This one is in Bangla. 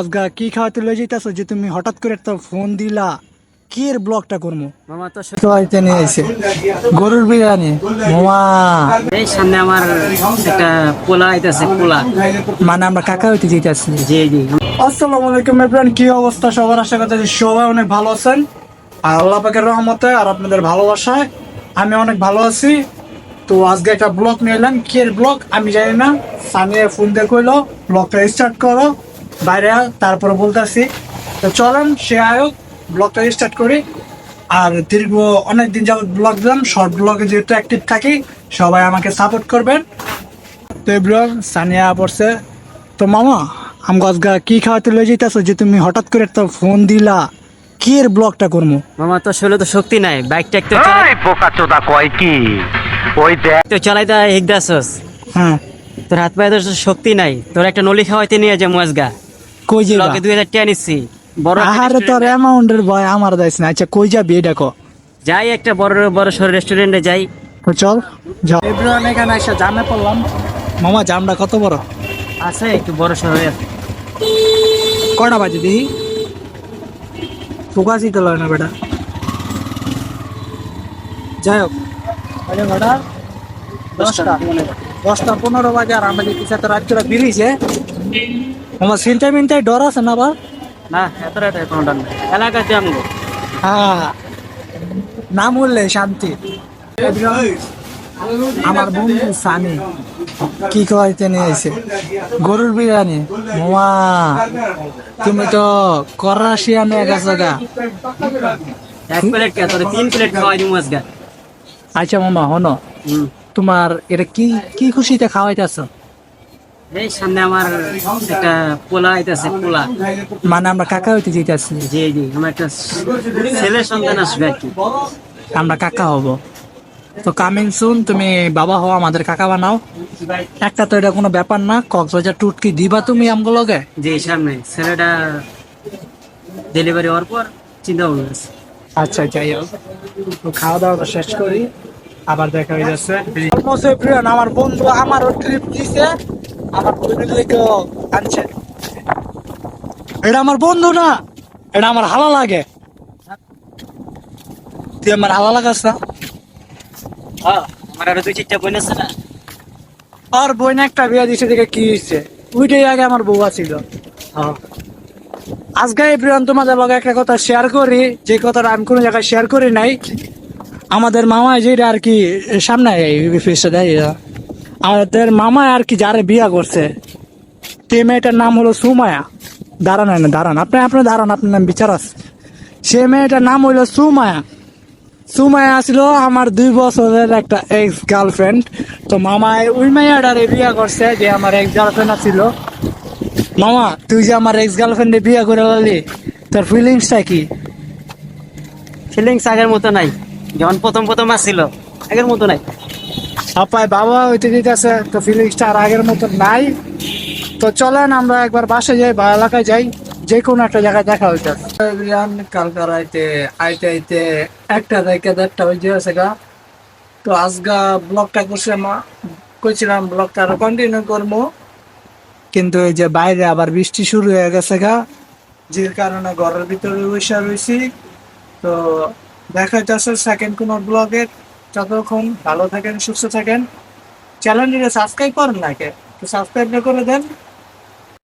আজগা কি খাওয়াতে লয়ে যাইতাছো যে তুমি হঠাৎ করে একটা ফোন দিলা? কি ব্লগটা করব মামা তো খাওয়াইতে নিয়ে আইছে। গরুর বিরিয়ানি। মামা এই সামনে আমার একটা পোলা আইতাছে পোলা। মানে আমরা কাকা হইতে যাইতাছি। জি জি। আসসালামু আলাইকুম এভরিওয়ান কি অবস্থা? সবার আশা করতেছি সবাই অনেক ভালো আছেন। আর আল্লাহ পাকের রহমতে আর আপনাদের ভালোবাসায় আমি অনেক ভালো আছি। তো আজকে একটা ব্লগ নিয়ে এলাম। কি এর ব্লগ আমি জানি না। সামিয়া ফোন দিয়ে কইলো ব্লগটা স্টার্ট করো। বাইরে আয়, তারপরে বলতেছি তো চলেন সে আয়োগ ব্লগটা স্টার্ট করি। আর দীর্ঘ অনেক দিন যাবত ব্লগ দিলাম শর্ট ব্লগে যেহেতু অ্যাক্টিভ থাকি সবাই আমাকে সাপোর্ট করবেন। তো এভরিওয়ান সানিয়া পড়ছে। তো মামা আম গা কি খাওয়াতে লয়ে যাইতাছো যে তুমি হঠাৎ করে একটা ফোন দিলা? কি এর ব্লগটা করব মামা তো শরীরে তো শক্তি নাই। বাইক ট্যাক তো চালাই এই চোদা কয় কি? ওই দেখ তো চালাইতে হিগদাসস হ্যাঁ। তোর হাত পায়ে তো শক্তি নাই। তোর একটা নলি খাওয়াইতে নিয়ে যে মজগা কই যাবা লগে দুই হাজার টাকা নিচ্ছি বড় আহারে তোর অ্যামাউন্টের ভয় আমার দাইস না। আচ্ছা কই যাবি? এটা কো যাই একটা বড় বড় সর রেস্টুরেন্টে যাই। তো চল যাও। এভরিওয়ান এখানে এসে জামে পড়লাম। মামা জামটা কত বড়? আছে একটু বড় শহরে কটা বাজে দেখি? ফোকাসই তো লয় না বেটা। যাই হোক। বাজে বেটা দশটা। দশটা পনেরো বাজে আর আমরা দেখতেছি এত রাত্রে বেরিয়েছে। আমার চিন্তায় মিনটায় ডর আছে না আবার না এত রাত এখন ডান এলাকাতে আমগো। হ্যাঁ। নাম বললে শান্তি। আমার বন্ধু সানি কি খাওয়াইতে নিয়ে আইছে? গরুর বিরিয়ানি। মামা তুমি তো করাশিয়ানে গেছো গা। এক প্লেট কে? তোর তিন প্লেট খাওয়াই দিই মজগা আচ্ছা মামা হনো তোমার এটা কি কি খুশিতে খাওয়াইতেছ? এই সামনে আমার একটা পোলা আইতাছে পোলা। মানে আমরা কাকা হইতে যেতেছি জি জি আমার একটা ছেলের সন্তান আসবে আর কি। আমরা কাকা হব। তো কামিং সুন তুমি বাবা হও আমাদের কাকা বানাও। একটা তো এটা কোনো ব্যাপার না কক্সবাজার টুটকি দিবা তুমি আমগুলোকে জি সামনে। ছেলেটা ডেলিভারি হওয়ার পর চিন্তা ভাবনা আচ্ছা যাই হোক। তো খাওয়া দাওয়া শেষ করি। আবার দেখা হয়ে যাচ্ছে আমার বন্ধু আমারও ট্রিপ দিছে। আমার বন্ধুদেরকেও আনছে। এটা আমার বন্ধু না এটা আমার হালা লাগে। তুই আমার হালা লাগাস না। আমার আরও দুই চারটা বোন আছে না? আর বোন একটা বিয়া দিছে দেখে কি হয়েছে ওইটাই আগে আমার বউ ছিল হ্যাঁ আজকে প্রিয়ন তোমাদের লগে একটা কথা শেয়ার করি যে কথাটা আমি কোনো জায়গায় শেয়ার করি নাই। আমাদের মামা যেটা আর কি সামনে ফেসটা দেয়। আমাদের মামা আর কি যারে বিয়া করছে? সে মেয়েটার নাম হলো সুমায়া। দাঁড়ান না দাঁড়ান। আপনি আপনি দাঁড়ান, আপনার নাম বিচার আছে। সে মেয়েটার নাম হইল সুমায়া। সুমায়া আসলো আমার দুই বছরের একটা এক্স গার্লফ্রেন্ড তো মামা ওই মেয়েটারে বিয়া করছে যে আমার এক্স গার্লফ্রেন্ড আছিল মামা, তুই যে আমার এক্স গার্লফ্রেন্ডে বিয়ে করে লালি তোর ফিলিংসটা কি? ফিলিংস আগের মতো নাই। যখন প্রথম প্রথম আসছিল, আগের মতো নাই। আপায় বাবা হইতে দিতেছে তো ফিলিংসটা আর আগের মতো নাই। তো চলেন, আমরা একবার বাসে যাই বা এলাকায় যাই। যে কোনো একটা জায়গায় দেখা হইতে কালকার আইতে আইতে আইতে একটা থেকে দেড়টা বেজে আছে গা। তো আজগা ব্লগটা করছে মা কইছিলাম ব্লগটা আরও কন্টিনিউ করব। কিন্তু এই যে বাইরে আবার বৃষ্টি শুরু হয়ে গেছে গা। যে কারণে ঘরের ভিতরে বসে রয়েছি তো দেখা যাচ্ছে সেকেন্ড কোন ব্লগে যতক্ষণ ভালো থাকেন সুস্থ থাকেন চ্যানেলটিকে সাবস্ক্রাইব করেন না কে তো সাবস্ক্রাইব করে দেন